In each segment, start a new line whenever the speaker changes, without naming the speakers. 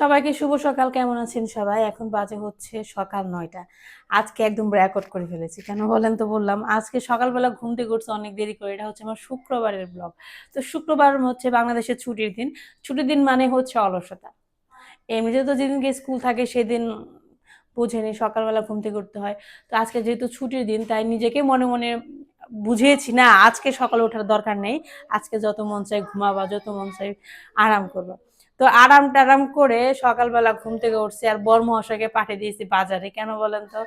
সবাইকে শুভ সকাল। কেমন আছেন সবাই? এখন বাজে হচ্ছে সকাল নয়টা। আজকে একদম রেকর্ড করে ফেলেছি। কেন বলেন তো বললাম, আজকে সকালবেলা ঘুম থেকে উঠছে অনেক দেরি করে। এটা হচ্ছে আমার শুক্রবারের ব্লগ তো শুক্রবার হচ্ছে বাংলাদেশের ছুটির দিন। ছুটির দিন মানে হচ্ছে অলসতা। এমনিতে তো যেদিনকে স্কুল থাকে সেদিন বুঝেনি সকালবেলা ঘুম থেকে উঠতে হয়। তো আজকে যেহেতু ছুটির দিন, তাই নিজেকে মনে মনে বুঝিয়েছি, না, আজকে সকালে ওঠার দরকার নেই। আজকে যত মন চাই ঘুমাবা, যত মন চাই আরাম করবা। তো আরাম টারাম করে সকালবেলা ঘুম থেকে উঠছি আর বর মহাশয়কে পাঠিয়ে দিয়েছি বাজারে। কেন বলেন তো?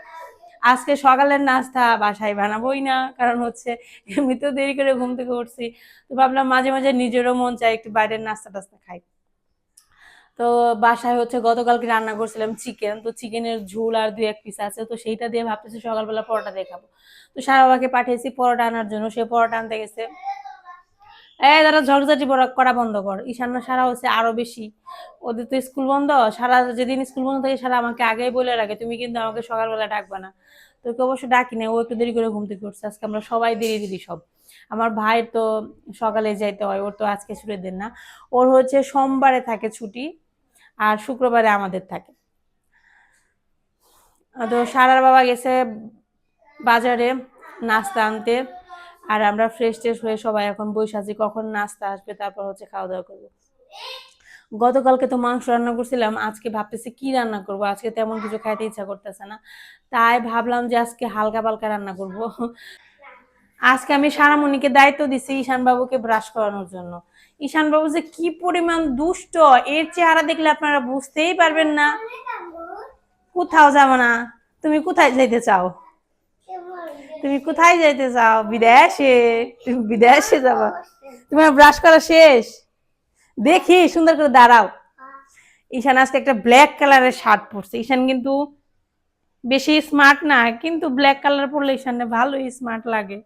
আজকে সকালের নাস্তা, বাসায় বানাবোই না, কারণ হচ্ছে এমনিতেও দেরি করে ঘুম থেকে উঠছি। তো ভাবলাম মাঝে মাঝে নিজেরও মন চায় একটু বাইরের নাস্তা টাস্তা খাই। তো বাসায় হচ্ছে গতকালকে রান্না করছিলাম চিকেন। তো চিকেনের ঝোল আর দুই এক পিস আছে, তো সেইটা দিয়ে ভাবতেছি সকালবেলা পরোটা দিয়ে খাব। তো সারা বাবাকে পাঠিয়েছি পরোটা আনার জন্য। সে পরোটা আনতে গেছে। এই দাদা ঝগঝাটি বড়- করা বন্ধ কর। ঈশান্য সারা হচ্ছে আরও বেশি। ওদের তো স্কুল বন্ধ। সারা যেদিন স্কুল বন্ধ থাকে, সারা আমাকে আগেই বলে রাখে, তুমি কিন্তু আমাকে সকালবেলা ডাকবা না। তোকে অবশ্য ডাকি না ও একটু দেরি করে ঘুম থেকে উঠছে। আজকে আমরা সবাই দেরি দেরি সব। আমার ভাই তো সকালে যাইতে হয়, ওর তো আজকে ছুটির দিন না। ওর হচ্ছে সোমবারে থাকে ছুটি আর শুক্রবারে আমাদের থাকে। তো সারার বাবা গেছে বাজারে নাস্তা আনতে। আর আমরা ফ্রেশ ট্রেশ হয়ে সবাই এখন আছি, কখন নাস্তা আসবে তারপর হচ্ছে খাওয়া দাওয়া করব। গতকালকে তো মাংস রান্না করছিলাম, আজকে ভাবতেছি কি রান্না করব? আজকে তেমন কিছু খাইতে ইচ্ছা করতেছে না, তাই ভাবলাম যে আজকে হালকা পালকা রান্না করব। আজকে আমি সারামণিকে দায়িত্ব দিছি ঈশান বাবুকে ব্রাশ করানোর জন্য। ঈশান বাবু যে কি পরিমাণ দুষ্ট, এর চেহারা দেখলে আপনারা বুঝতেই পারবেন না। কোথাও যাব না, তুমি কোথায় যেতে চাও? তুমি কোথায় যাইতে চাও? বিদেশে? তুমি বিদেশে যাবা? তোমার ব্রাশ করা শেষ? দেখি সুন্দর করে দাঁড়াও। ঈশান আজকে একটা ব্ল্যাক কালারের শার্ট পরছে। ঈশান কিন্তু বেশি স্মার্ট না কিন্তু ব্ল্যাক কালার পরলে ঈশানে ভালোই স্মার্ট লাগে।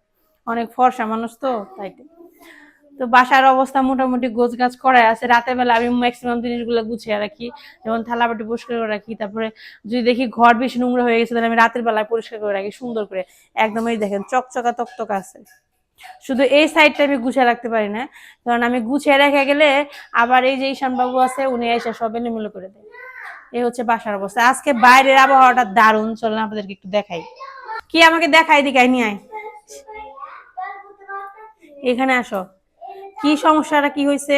অনেক ফর্সা মানুষ তো তাই। তো। বাসার অবস্থা মোটামুটি গোছ গাছ করাই আছে। রাতের বেলা আমি ম্যাক্সিমাম জিনিসগুলো গুছিয়ে রাখি, যেমন থালাবাটি পরিষ্কার করে রাখি, তারপরে যদি দেখি ঘর বেশি নোংরা হয়ে গেছে, তাহলে আমি রাতের বেলায় পরিষ্কার করে রাখি, সুন্দর করে। একদমই দেখেন, চকচকা তকতকা আছে। শুধু এই সাইডটা আমি গুছিয়ে রাখতে পারি না, কারণ আমি গুছিয়ে রেখে গেলে আবার এই যে ঈশান বাবু আছে, উনি এসে সব এলোমেলো করে দেয়। এই হচ্ছে বাসার অবস্থা। আজকে বাইরের আবহাওয়াটা দারুণ। চলেন আপনাদেরকে একটু দেখাই। কি আমাকে দেখাই দিকাই নিয়ে আয়। এখানে আসো। কি সমস্যাটা, কি হয়েছে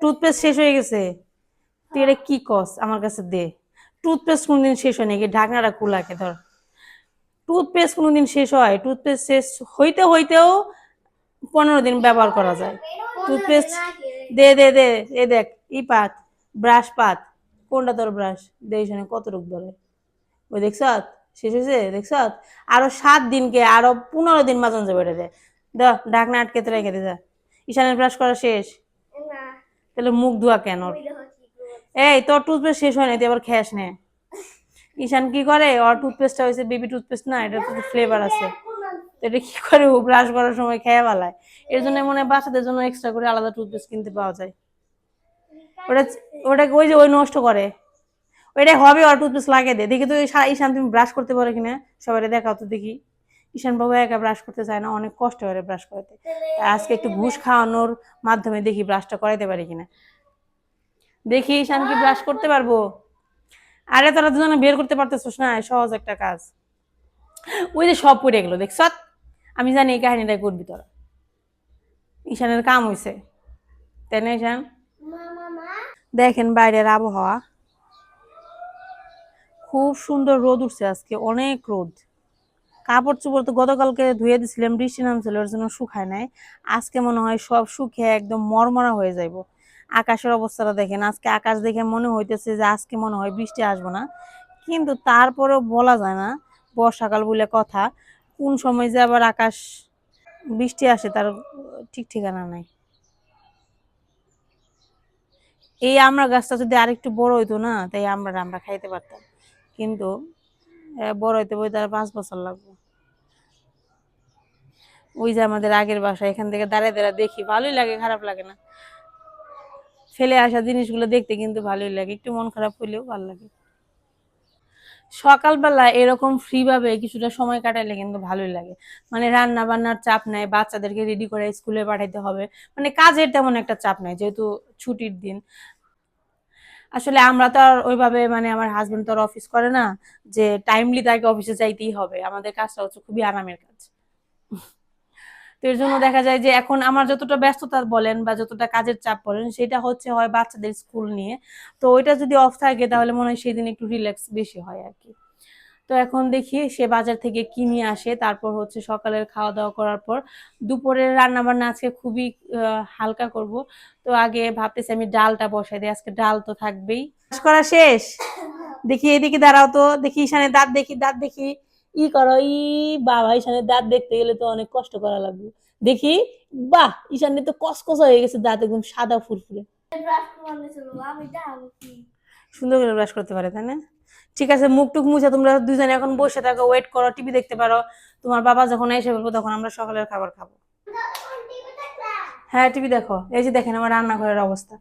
টুথপেস্ট শেষ হয়ে গেছে। তুই এটা কি কস? আমার কাছে দে। টুথপেস্ট কোনদিন শেষ হয় নাকি ঢাকনাটা কুলাকে ধর। টুথপেস্ট কোনোদিন শেষ হয় টুথপেস্ট শেষ হইতে হইতেও পনেরো দিন ব্যবহার করা যায়। টুথপেস্ট দে দে দে, এ দেখ, ই পাত ব্রাশ পাত। কোনটা তোর ব্রাশ দে এখানে কত রূপ ধরে? ওই দেখছ? শেষ হয়েছে? দেখছ? আরও সাত দিনকে, আরও পনেরো দিন মাজন যাবে এটা দে ঢাকনা আটকে তো রেখে দে যা। ঈশানের ব্রাশ করা শেষ। তাহলে মুখ ধোয়া কেন? এই তোর টুথপেস্ট শেষ হয় না তুই আবার খেস নে। ঈশান কি করে? ওর টুথপেস্টটা হয়েছে বেবি টুথপেস্ট না এটা তো ফ্লেভার আছে। এটা কি করে ও ব্রাশ করার সময় খেয়ে বেলায় এর জন্য মনে হয় বাচ্চাদের জন্য এক্সট্রা করে আলাদা টুথপেস্ট কিনতে পাওয়া যায়। ওটা ওটা ওই যে ওই নষ্ট করে। ওইটা হবে আর টুথপেস্ট লাগিয়ে দে। দেখি তো সারা ঈশান তুমি ব্রাশ করতে পারো কিনা? সবাই দেখাও তো দেখি। ঈশান বাবু একা ব্রাশ করতে চায় না, অনেক কষ্ট করে ব্রাশ করাতে। আজকে একটু ঘুষ খাওয়ানোর মাধ্যমে দেখি ব্রাশটা করাইতে পারি কিনা। দেখি ঈশান কি ব্রাশ করতে পারব? আরে তারা দুজনে বের করতে পারতেছিস না, সহজ একটা কাজ। ওই যে সব পড়ে গেলো, দেখছ? আমি জানি এই কাহিনীটা করবি তোরা। ঈশানের কাম হইছে। তাই না ঈশান? দেখেন বাইরের আবহাওয়া। খুব সুন্দর রোদ উঠছে আজকে, অনেক রোদ। কাপড় চোপড় তো গতকালকে ধুয়ে দিছিলাম, বৃষ্টি নামছিল, ওর জন্য শুকায় নাই। আজকে মনে হয় সব শুকিয়ে একদম মরমরা হয়ে যাইব। আকাশের অবস্থাটা দেখেন, আজকে আকাশ দেখে মনে হইতেছে যে আজকে মনে হয় বৃষ্টি আসব না। কিন্তু তারপরেও বলা যায় না, বর্ষাকাল বলে কথা। কোন সময় যে আবার আকাশ বৃষ্টি আসে তার ঠিক ঠিকানা নাই। এই আমরা গাছটা যদি আরেকটু বড় হইতো না, তাই আমরা আমরা খাইতে পারতাম। কিন্তু বড় হইতে বই তার পাঁচ বছর লাগবে। ওই যে আমাদের আগের বাসা এখান থেকে দাঁড়িয়ে দাঁড়িয়ে দেখি, ভালোই লাগে, খারাপ লাগে না। ফেলে আসা জিনিসগুলো দেখতে কিন্তু ভালোই লাগে, একটু মন খারাপ হইলেও ভালো লাগে। সকালবেলা এরকম ফ্রি ভাবে কিছুটা সময় কাটাইলে কিন্তু ভালোই লাগে। মানে রান্না বান্নার চাপ নাই, বাচ্চাদেরকে রেডি করে স্কুলে পাঠাইতে হবে। মানে কাজের তেমন একটা চাপ নাই, যেহেতু ছুটির দিন। আসলে আমরা তো আর ওইভাবে মানে আমার হাজব্যান্ড তো আর অফিস করে না, যে টাইমলি তাকে অফিসে যাইতেই হবে। আমাদের কাজটা হচ্ছে খুবই আরামের কাজ। তো এর জন্য দেখা যায় যে এখন আমার যতটা ব্যস্ততা বলেন বা যতটা কাজের চাপ বলেন, সেটা হচ্ছে হয় বাচ্চাদের স্কুল নিয়ে। তো ওইটা যদি অফ থাকে তাহলে মনে হয় সেদিন একটু রিল্যাক্স বেশি হয় আর কি। তো এখন দেখি সে বাজার থেকে কিনে আসে, তারপর হচ্ছে সকালের খাওয়া দাওয়া করার পর দুপুরের রান্না বান্না আজকে খুবই হালকা করব। তো আগে ভাবতেছি আমি ডালটা বসাই দিই, আজকে ডাল তো থাকবেই। করা শেষ? দেখি এদিকে দাঁড়াও তো, দেখি ঈশানের দাঁত দেখি দাঁত দেখি। ই করো ই বাবা ঈশানের দাঁত দেখতে গেলে তো অনেক কষ্ট করা লাগবে। দেখি বাহ ঈশানের তো কসকস হয়ে গেছে দাঁত একদম সাদা ফুরফুরে। সুন্দর করে ব্রাশ করতে পারে তাই না? ঠিক আছে মুখ টুক মুছে তোমরা দুজনে এখন বসে থাকো ওয়েট করো টিভি দেখতে পারো। তোমার বাবা যখন এসে বলব তখন আমরা সকালের খাবার খাব। হ্যাঁ টিভি দেখো। এই যে দেখেন আমার রান্নাঘরের অবস্থা।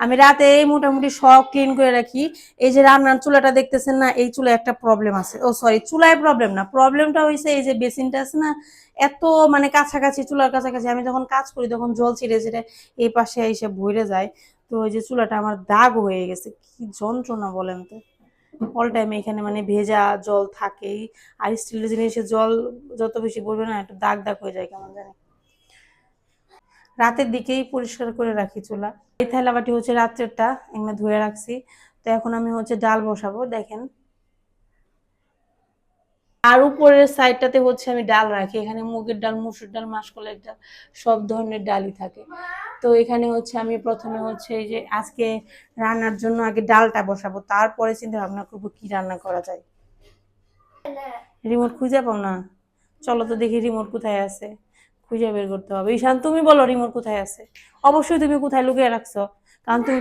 আমি রাতে এই মোটামুটি সব ক্লিন করে রাখি। এই যে রান্নার চুলাটা দেখতেছেন না, এই চুলায় একটা প্রবলেম আছে। ও সরি চুলায় প্রবলেম না। প্রবলেমটা হয়েছে এই যে বেসিনটা আছে না, এত মানে কাছাকাছি, চুলার কাছাকাছি। আমি যখন কাজ করি, তখন জল ছিঁড়ে ছিঁড়ে এই পাশে এসে ভরে যায়। তো ওই যে চুলাটা আমার দাগ হয়ে গেছে। কি যন্ত্রণা বলেন তো। অল টাইম এখানে মানে ভেজা জল থাকেই। আর স্টিলের জিনিসে জল যত বেশি পড়বে না, একটু দাগ দাগ হয়ে যায় কেমন জানি। রাতের দিকেই পরিষ্কার করে রাখি চুলা। এই থালা বাটি হচ্ছে রাত্রেরটা এখানে ধুয়ে রাখছি। তো এখন আমি হচ্ছে ডাল বসাবো, দেখেন। আর উপরের সাইডটাতে হচ্ছে আমি ডাল রাখি। এখানে মুগের ডাল, মুসুর ডাল মাসকলাইয়ের ডাল, সব ধরনের ডালই থাকে। তো এখানে হচ্ছে আমি প্রথমে হচ্ছে এই যে আজকে রান্নার জন্য আগে ডালটা বসাবো, তারপরে চিন্তা ভাবনা করব কি রান্না করা যায়। রিমোট খুঁজে পাও না? চলো তো দেখি রিমোট কোথায় আছে। খুঁজে বের করতে হবে। ঈশান তুমি বলো রিমোট কোথায় আছে? অবশ্যই তুমি কোথায় লুকিয়ে রাখছো? কারণ তুমি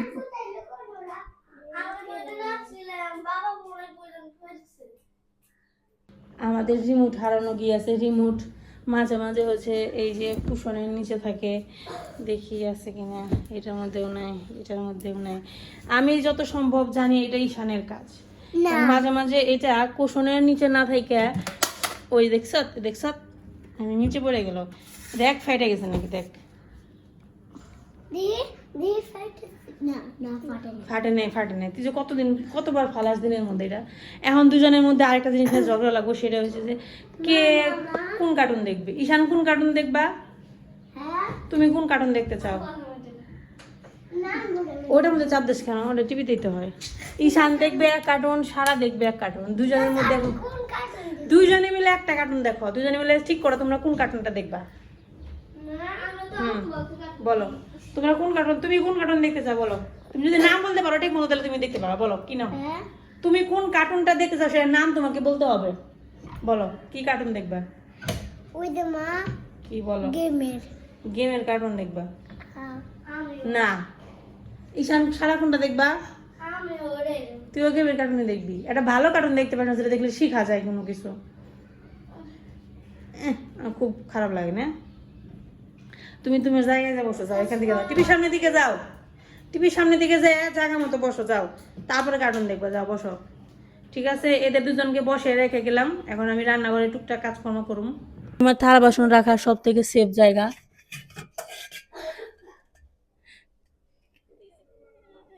আমাদের রিমোট হারানো গিয়েছে। রিমোট মাঝে মাঝে হচ্ছে এই যে কুশনের নিচে থাকে। দেখি আছে কিনা। এটার মধ্যেও নাই এটার মধ্যেও নাই। আমি যত সম্ভব জানি এটা ঈশানের কাজ। মাঝে মাঝে এটা কুশনের নিচে না থাকে ওই দেখছ দেখছ? আমি নিচে পড়ে গেল। দেখ ফাইটে গেছে নাকি দেখ। ফাটে নেই। ফাটে নেই তুই যে কতদিন কতবার ফালাস দিনের মধ্যে এটা? এখন দুজনের মধ্যে আরেকটা জিনিস ঝগড়া লাগবো সেটা হচ্ছে যে কে কোন কার্টুন দেখবে? ঈশান কোন কার্টুন দেখবা?
হ্যাঁ?
তুমি কোন কার্টুন দেখতে চাও? ওটার মধ্যে চাপ কেন? ওটা টিভি দিতে হয়। ঈশান দেখবে এক কার্টুন সারা দেখবে এক কার্টুন দুজনের মধ্যে এখন দুইজনে মিলে একটা কার্টুন দেখো। দুজনে মিলে ঠিক করো তোমরা কোন কার্টুনটা দেখবা। বলো। তোমরা কোন কার্টুন তুমি কোন কার্টুন দেখতে চাও বলো। তুমি যদি নাম বলতে পারো ঠিক মতো তাহলে তুমি দেখতে পারো বলো কি নাম?
হ্যাঁ।
তুমি কোন কার্টুনটা দেখতে চাও সেটার নাম তোমাকে বলতে হবে? বলো কি কার্টুন দেখবা?
ওই যে মা
কি বলো?
গেমের।
গেমের কার্টুন দেখবা?
হ্যাঁ।
না। ঈশান সারাক্ষণটা দেখবা? তুইও গেমের কার্টুনে দেখবি। একটা ভালো কার্টুন দেখতে পারিস যেটা দেখলে শেখা যায় কোনো কিছু। খুব খারাপ লাগে না? তুমি তুমি জায়গায় যা বসো যাও, এখান থেকে যাও। টিভির সামনের দিকে যাও। টিভির সামনের দিকে যে জায়গা মতো বসো, যাও। তারপরে কার্টুন দেখবা, যাও, বসো। ঠিক আছে? এদের দুজনকে বসে রেখে গেলাম। এখন আমি রান্নাঘরে টুকটাক কাজকর্ম করুম। আমার থালা বাসন রাখার সব থেকে সেফ জায়গা।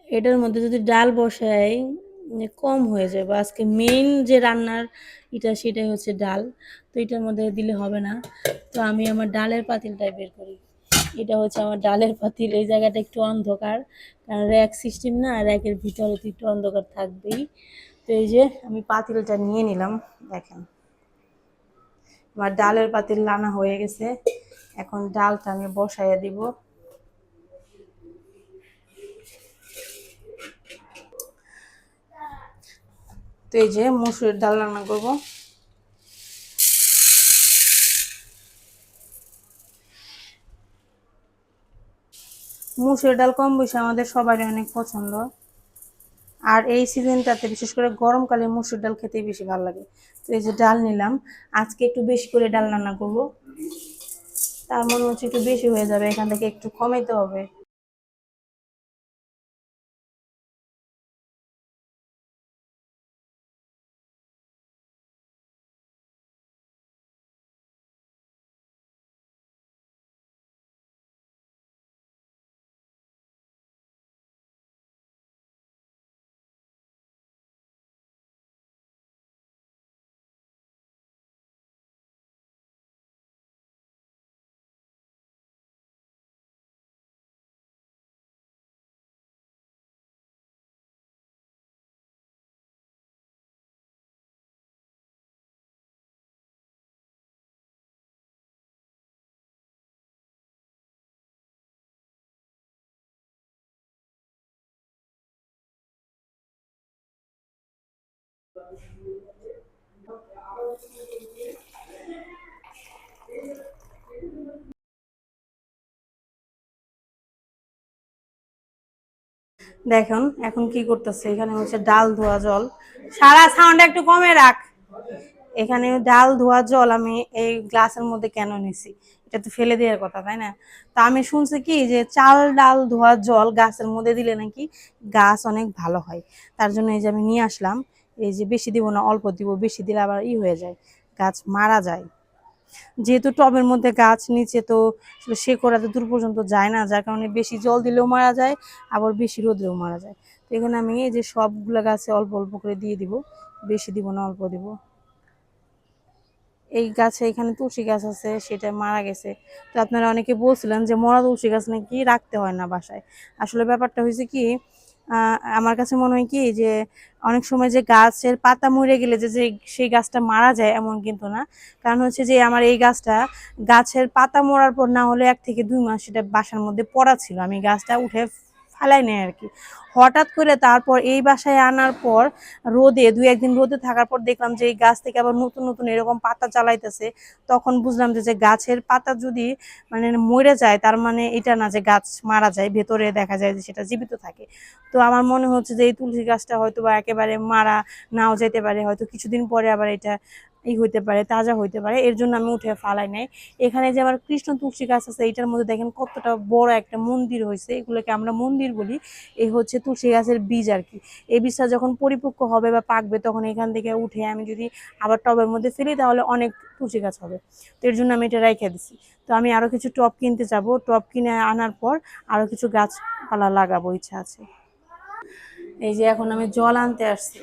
এটার মধ্যে যদি ডাল বসাই মানে কম হয়ে যাবে আজকে মেইন যে রান্নার এটা সেটাই হচ্ছে ডাল। তো এটার মধ্যে দিলে হবে না। তো আমি আমার ডালের পাতিলটাই বের করি। এটা হচ্ছে আমার ডালের পাতিল, এই জায়গাটা একটু অন্ধকার, কারণ র্যাক সিস্টেম না র্যাকের ভিতরে তো একটু অন্ধকার থাকবেই। তো এই যে আমি পাতিলটা নিয়ে নিলাম, দেখেন। আমার ডালের পাতিল লানা হয়ে গেছে। এখন ডালটা আমি বসাইয়া দিব। তো এই যে মসুরের ডাল রান্না করব। মুসুরের ডাল কম বেশি আমাদের সবারই অনেক পছন্দ। আর এই সিজনটাতে বিশেষ করে গরমকালে মুসুর ডাল খেতেই বেশি ভালো লাগে। তো এই যে ডাল নিলাম, আজকে একটু বেশি করে ডাল রান্না করব। তার মনে হচ্ছে একটু বেশি হয়ে যাবে, এখান থেকে একটু কমাইতে হবে। দেখুন, এখন কি করতেছে? এখানে হচ্ছে ডাল ধোয়া জল। সারা সাউন্ড একটু কমে রাখ। এখানে ডাল ধোয়া জল আমি এই গ্লাসের মধ্যে কেন নিছি? এটা তো ফেলে দেওয়ার কথা, তাই না? তা আমি শুনছি কি যে চাল ডাল ধোয়া জল গাছের মধ্যে দিলে নাকি গাছ অনেক ভালো হয়। তার জন্য এই যে আমি নিয়ে আসলাম। এই যে বেশি দিব না, অল্প দিব, বেশি দিলে আবার ই হয়ে যায়, গাছ মারা যায়। যেহেতু টবের মধ্যে গাছ, নিচে তো শেকড় এত দূর পর্যন্ত যায় না, যার কারণে বেশি জল দিলেও মারা যায়, আবার বেশি রোদ্রেও মারা যায়। তো এখানে আমি এই যে সবগুলো গাছে অল্প অল্প করে দিয়ে দিব, বেশি দিব না, অল্প দিব। এই গাছে এখানে তুলসী গাছ আছে, সেটা মারা গেছে। তো আপনারা অনেকে বলছিলেন যে মরা তুলসী গাছ নাকি রাখতে হয় না বাসায়। আসলে ব্যাপারটা হয়েছে কি আমার কাছে মনে হয় কি যে অনেক সময় যে গাছের পাতা মরে গেলে যে যে সেই গাছটা মারা যায় এমন কিন্তু না। কারণ হচ্ছে যে আমার এই গাছটা গাছের পাতা মরার পর না হলে এক থেকে দুই মাস সেটা বাসার মধ্যে পড়া ছিল। আমি গাছটা উঠে ফালাই নেয় আর কি। হঠাৎ করে তারপর এই বাসায় আনার পর রোদে, দুই একদিন রোদে থাকার পর দেখলাম যে এই গাছ থেকে আবার নতুন নতুন এরকম পাতা চালাইতেছে তখন বুঝলাম যে গাছের পাতা যদি মানে মরে যায়, তার মানে এটা না যে গাছ মারা যায়, ভেতরে দেখা যায় যে সেটা জীবিত থাকে। তো আমার মনে হচ্ছে যে এই তুলসী গাছটা হয়তো বা একেবারে মারা নাও যেতে পারে, হয়তো কিছুদিন পরে আবার এটা ই হইতে পারে, তাজা হইতে পারে, এর জন্য আমি উঠে ফালাই নাই। এখানে যে আমার কৃষ্ণ তুলসী গাছ আছে এইটার মধ্যে দেখেন কতটা বড় একটা মন্দির হয়েছে এগুলোকে আমরা মন্দির বলি। এই হচ্ছে তুলসী গাছের বীজ আর কি। এই বীজটা যখন পরিপক্ক হবে বা পাকবে, তখন এখান থেকে উঠে আমি যদি আবার টবের মধ্যে ফেলি, তাহলে অনেক তুলসী গাছ হবে। তো এর জন্য আমি এটা রেখে দিছি। তো আমি আরও কিছু টব কিনতে যাব। টব কিনে আনার পর আরও কিছু গাছপালা লাগাবো, ইচ্ছা আছে। এই যে এখন আমি জল আনতে আসছি।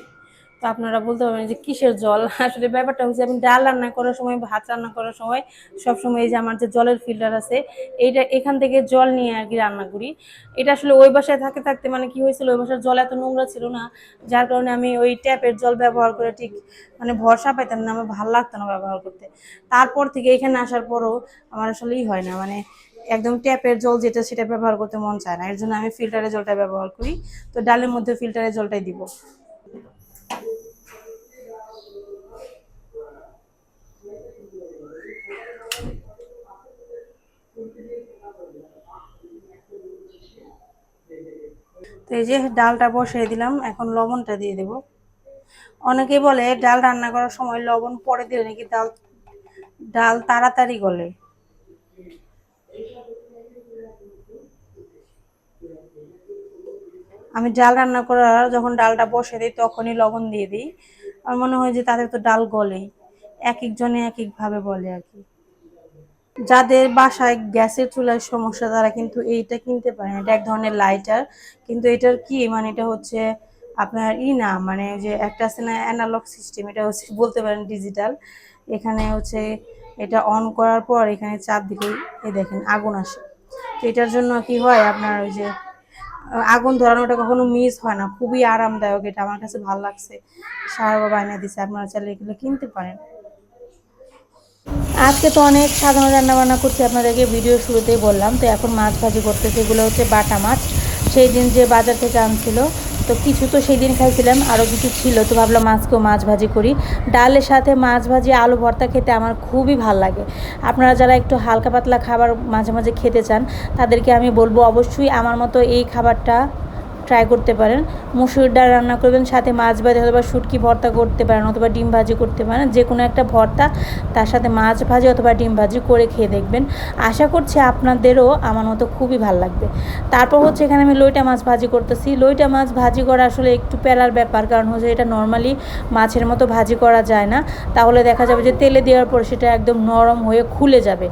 তো আপনারা বলতে পারবেন যে কিসের জল? আসলে ব্যাপারটা হচ্ছে আমি ডাল রান্না করার সময় ভাত রান্না করার সময় সব সময় এই যে আমার যে জলের ফিল্টার আছে, এইটা এখান থেকে জল নিয়ে আর কি রান্না করি। এটা আসলে ওই বাসায় থাকতে থাকতে মানে কি হয়েছিল, ওই বাসার জল এত নোংরা ছিল না, যার কারণে আমি ওই ট্যাপের জল ব্যবহার করে ঠিক মানে ভরসা পাইতাম না, আমার ভালো লাগতো না ব্যবহার করতে। তারপর থেকে এখানে আসার পরও আমার আসলে ই হয় না মানে একদম ট্যাপের জল যেটা সেটা ব্যবহার করতে মন চায় না। এর জন্য আমি ফিল্টারের জলটা ব্যবহার করি, তো ডালের মধ্যে ফিল্টারের জলটাই দিব। তো এই যে ডালটা বসিয়ে দিলাম, এখন লবণটা দিয়ে দেব। অনেকেই বলে ডাল রান্না করার সময় লবণ পরে দিলে নাকি ডাল ডাল তাড়াতাড়ি গলে। আমি ডাল রান্না করার, যখন ডালটা বসে দিই, তখনই লবণ দিয়ে দিই। আমার মনে হয় যে তাদের তো ডাল গলেই এক একজনে এক এক ভাবে বলে আর কি। যাদের বাসায় গ্যাসের চুলার সমস্যা, তারা কিন্তু এইটা কিনতে পারেন এটা এক ধরনের লাইটার। কিন্তু এটার কি? মানে এটা হচ্ছে আপনার ই না মানে যে একটা আছে না অ্যানালগ সিস্টেম, এটা হচ্ছে বলতে পারেন ডিজিটাল। এখানে হচ্ছে এটা অন করার পর এখানে দিলেই এই দেখেন আগুন আসে। তো এটার জন্য কি হয়? আপনার ওই যে আগুন ধরানোটা কখনো মিস হয় না। খুবই আরামদায়ক এটা, আমার কাছে ভালো লাগছে। সারা বাবা এনে দিছে, আপনারা চাইলে এগুলো কিনতে পারেন। আজকে তো অনেক সাধারণ রান্নাবান্না করছি, আপনাদেরকে ভিডিও শুরুতেই বললাম। তো এখন মাছ ভাজি করতেছি, এগুলো হচ্ছে বাটা মাছ। সেই দিন যে বাজার থেকে আনছিল, তো কিছু তো সেই দিন খাইছিলাম আরও কিছু ছিল, তো ভাবলাম আজকেও মাছ ভাজি করি। ডালের সাথে মাছ ভাজি, আলু ভর্তা খেতে আমার খুবই ভালো লাগে। আপনারা যারা একটু হালকা পাতলা খাবার মাঝে মাঝে খেতে চান, তাদেরকে আমি বলব অবশ্যই আমার মতো এই খাবারটা ট্রাই করতে পারেন। মুসুর ডাল রান্না করবেন, সাথে মাছ ভাজি অথবা শুটকি ভর্তা করতে পারেন অথবা ডিম ভাজি করতে পারেন। যে কোনো একটা ভর্তা, তার সাথে মাছ ভাজি অথবা ডিম ভাজি করে খেয়ে দেখবেন। আশা করছি আপনাদেরও আমার মতো খুবই ভালো লাগবে। তারপর হচ্ছে এখানে আমি লইটা মাছ ভাজি করতেছি। লইটা মাছ ভাজি করা আসলে একটু প্যারার ব্যাপার, কারণ হচ্ছে এটা নর্মালি মাছের মতো ভাজি করা যায় না। তাহলে দেখা যাবে যে তেলে দেওয়ার পর সেটা একদম নরম হয়ে খুলে যাবে।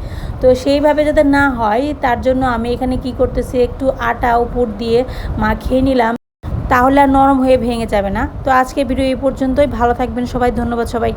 তো সেইভাবে যাতে না হয়, তার জন্য আমি এখানে কি করতেছি, একটু আটা উপর দিয়ে মাখিয়ে নিলাম। তাহলে আর নরম হয়ে ভেঙে যাবে না। তো আজকে ভিডিও এই পর্যন্তই। ভালো থাকবেন সবাই। ধন্যবাদ সবাই